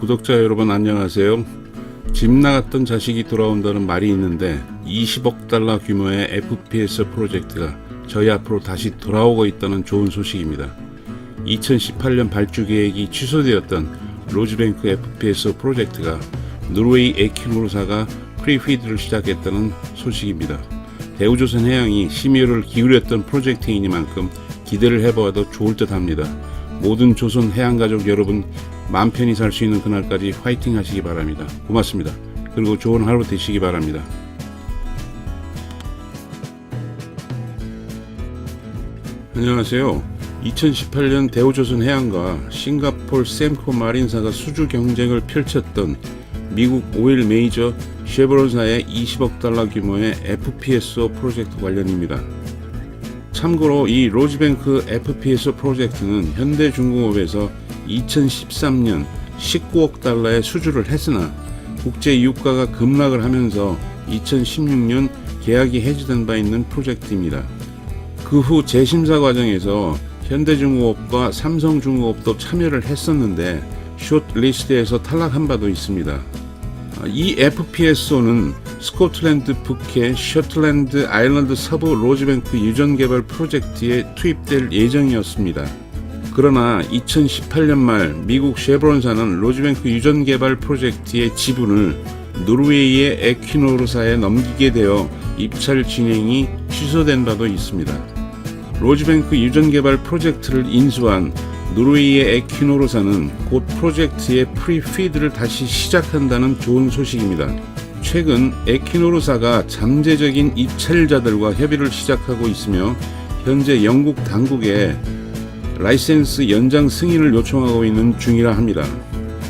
구독자 여러분 안녕하세요. 집 나갔던 자식이 돌아온다는 말이 있는데 20억 달러 규모의 FPS 프로젝트가 저희 앞으로 다시 돌아오고 있다는 좋은 소식입니다. 2018년 발주 계획이 취소되었던 로즈뱅크 FPS 프로젝트가 노르웨이 에키노르사가 프리피드를 시작했다는 소식입니다. 대우조선 해양이 심혈을 기울였던 프로젝트이니만큼 기대를 해보아도 좋을 듯 합니다. 모든 조선 해양 가족 여러분 마음 편히 살 수 있는 그날까지 화이팅 하시기 바랍니다. 고맙습니다. 그리고 좋은 하루 되시기 바랍니다. 안녕하세요. 2018년 대우조선 해양과 싱가폴 샘코 마린사가 수주 경쟁을 펼쳤던 미국 오일 메이저 쉐브론사의 20억 달러 규모의 FPSO 프로젝트 관련입니다. 참고로 이 로즈뱅크 FPS 프로젝트는 현대중공업에서 2013년 19억 달러의 수주를 했으나 국제 유가가 급락을 하면서 2016년 계약이 해지된 바 있는 프로젝트입니다. 그 후 재심사 과정에서 현대중공업과 삼성중공업도 참여를 했었는데 숏리스트에서 탈락한 바도 있습니다. 이 FPSO는 스코틀랜드 북해 셔틀랜드 아일랜드 서부 로즈뱅크 유전 개발 프로젝트에 투입될 예정이었습니다. 그러나 2018년 말 미국 쉐브론사는 로즈뱅크 유전 개발 프로젝트의 지분을 노르웨이의 에퀴노르사에 넘기게 되어 입찰 진행이 취소된 바도 있습니다. 로즈뱅크 유전 개발 프로젝트를 인수한 노르웨이의 에퀴노르사는 곧 프로젝트의 프리피드를 다시 시작한다는 좋은 소식입니다. 최근 에퀴노르사가 잠재적인 입찰자들과 협의를 시작하고 있으며 현재 영국 당국에 라이센스 연장 승인을 요청하고 있는 중이라 합니다.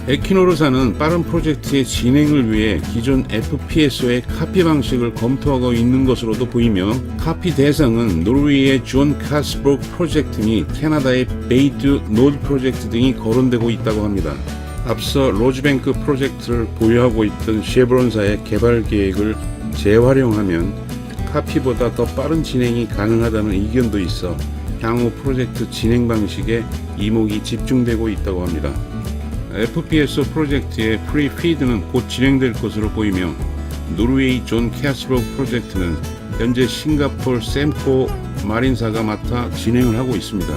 에키노르사는 빠른 프로젝트의 진행을 위해 기존 FPSO의 카피 방식을 검토하고 있는 것으로도 보이며 카피 대상은 노르웨이의 존 카스브록 프로젝트 및 캐나다의 베이드 노드 프로젝트 등이 거론되고 있다고 합니다. 앞서 로즈뱅크 프로젝트를 보유하고 있던 쉐브론사의 개발 계획을 재활용하면 카피보다 더 빠른 진행이 가능하다는 의견도 있어 향후 프로젝트 진행 방식에 이목이 집중되고 있다고 합니다. FPS 프로젝트의 프리피드는 곧 진행될 것으로 보이며 노르웨이 존 캐스브록 프로젝트는 현재 싱가폴 샘코 마린사가 맡아 진행을 하고 있습니다.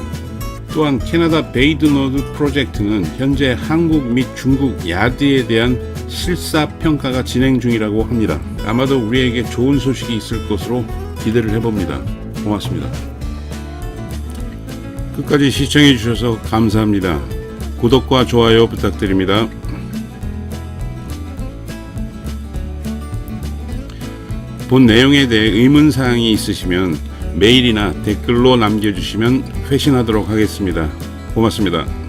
또한 캐나다 베이드노드 프로젝트는 현재 한국 및 중국 야드에 대한 실사 평가가 진행 중이라고 합니다. 아마도 우리에게 좋은 소식이 있을 것으로 기대를 해봅니다. 고맙습니다. 끝까지 시청해 주셔서 감사합니다. 구독과 좋아요 부탁드립니다. 본 내용에 대해 의문 사항이 있으시면 메일이나 댓글로 남겨주시면 회신하도록 하겠습니다. 고맙습니다.